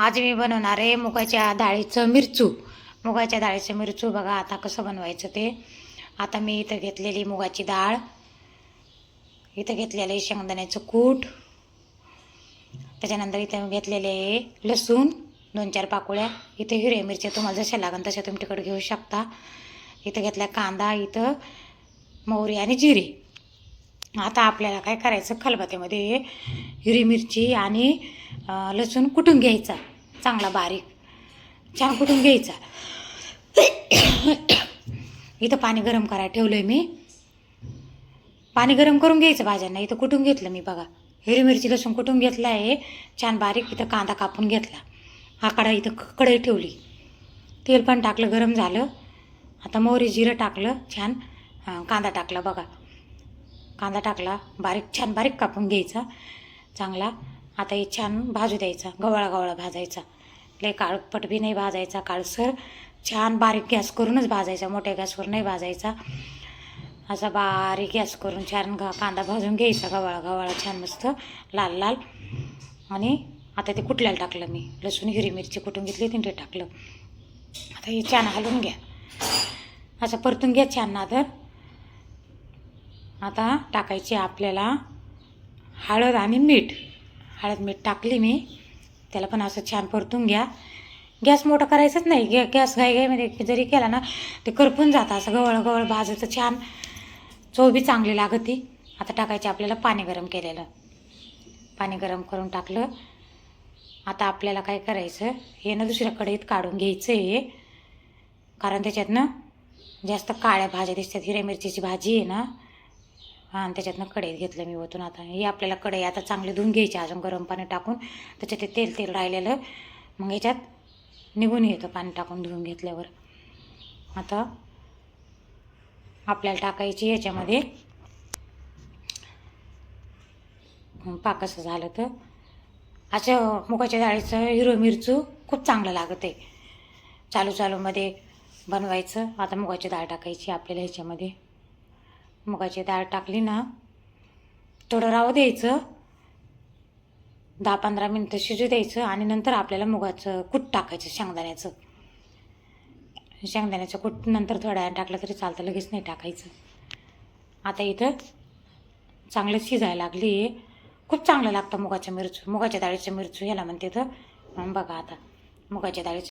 आज मी बनवणार आहे मुगाच्या डाळीचं मिरचू. मुगाच्या डाळीचं मिरचू बघा आता कसं बनवायचं ते. आता मी इथं घेतलेली मुगाची डाळ. इथं घेतलेलं आहे शेंगदाण्याचं कूट. त्याच्यानंतर इथं घेतलेले आहे लसूण दोन चार पाकोळ्या. इथं हिरव्या मिरच्या तुम्हाला जशा लागेल तशा तुम्ही तिकडं घेऊ शकता. इथं घेतल्या कांदा इथं मोहरी आणि जिरे. आता आपल्याला काय करायचं? खलबत्यामध्ये हिरवी मिरची आणि लसूण कुटून घ्यायचा. चांगला बारीक. छान कुठून घ्यायचा? इथं पाणी गरम करायला ठेवलं आहे मी. पाणी गरम करून घ्यायचं भाज्यांना. इथं कुठून घेतलं मी बघा. हिरवी मिरची लसूण कुठून घेतला आहे? छान बारीक इथं कांदा कापून घेतला. हा कडा इथं कढई ठेवली. तेल पण टाकलं गरम झालं. आता मोहरी जिरं टाकलं छान. कांदा टाकला बघा. कांदा टाकला बारीक छान बारीक कापून घ्यायचा. चांगला. आता हे छान भाजू द्यायचा. गवळा गवळा भाजायचा. लय काळपट बी नाही भाजायचा काळसर. छान बारीक गॅस करूनच भाजायचा मोठ्या गॅसवर नाही भाजायचा. असा बारीक गॅस करून छान घा कांदा भाजून घ्यायचा गवाळा गवाळा छान मस्त लाल लाल. आणि आता ते कुटल्याला टाकलं मी. लसूण हिरवी मिरची कुटून घेतली होती ते टाकलं. आता हे छान हलवून घ्या. असं परतून घ्या छान नादर. आता टाकायची आपल्याला हळद आणि मीठ. हळद मीठ टाकली मी. त्याला पण असं छान परतून घ्या. गॅस मोठा करायचाच नाही. गॅ गॅस घाई घाईमध्ये जरी केला ना ते करपून जातं. असं गवळ गवळ भाजायचं छान. चव बी चांगली लागते. आता टाकायचे आपल्याला पाणी गरम केलेलं. पाणी गरम करून टाकलं. आता आपल्याला काय करायचं? हे ना दुसऱ्या कढईत काढून घ्यायचं आहे कारण त्याच्यातनं जास्त काळ्या भाज्या दिसतात. हिरव्या मिरचीची भाजी आहे ना. हां आणि त्याच्यातनं कढईत घेतलं मी ओतून. आता ही आपल्याला कढई आता चांगली धुवून घ्यायची अजून गरम पाणी टाकून. त्याच्यात ते तेल तेल राहिलेलं. मग याच्यात निघून येतं पाणी टाकून धुवून घेतल्यावर. आता आपल्याला टाकायची याच्यामध्ये. पाकसं झालं तर अशा मुगाच्या डाळीचं हिरो मिरचू खूप चांगलं लागत आहे. चालू चालूमध्ये बनवायचं. आता मुगाची डाळ टाकायची आपल्याला ह्याच्यामध्ये. मुगाची डाळ टाकली ना थोडं राहू द्यायचं. दहा पंधरा मिनटं शिजू द्यायचं आणि नंतर आपल्याला मुगाचं कूट टाकायचं शेंगदाण्याचं. शेंगदाण्याचं कूट नंतर थोड्या टाकलं तरी चालतं लगेच नाही टाकायचं. आता इथं चांगलं शिजायला लागली. खूप चांगलं लागतं मुगाच्या मिरचू मुगाच्या डाळीचं मिरचू ह्याला म्हणते तर बघा आता मुगाच्या डाळीचं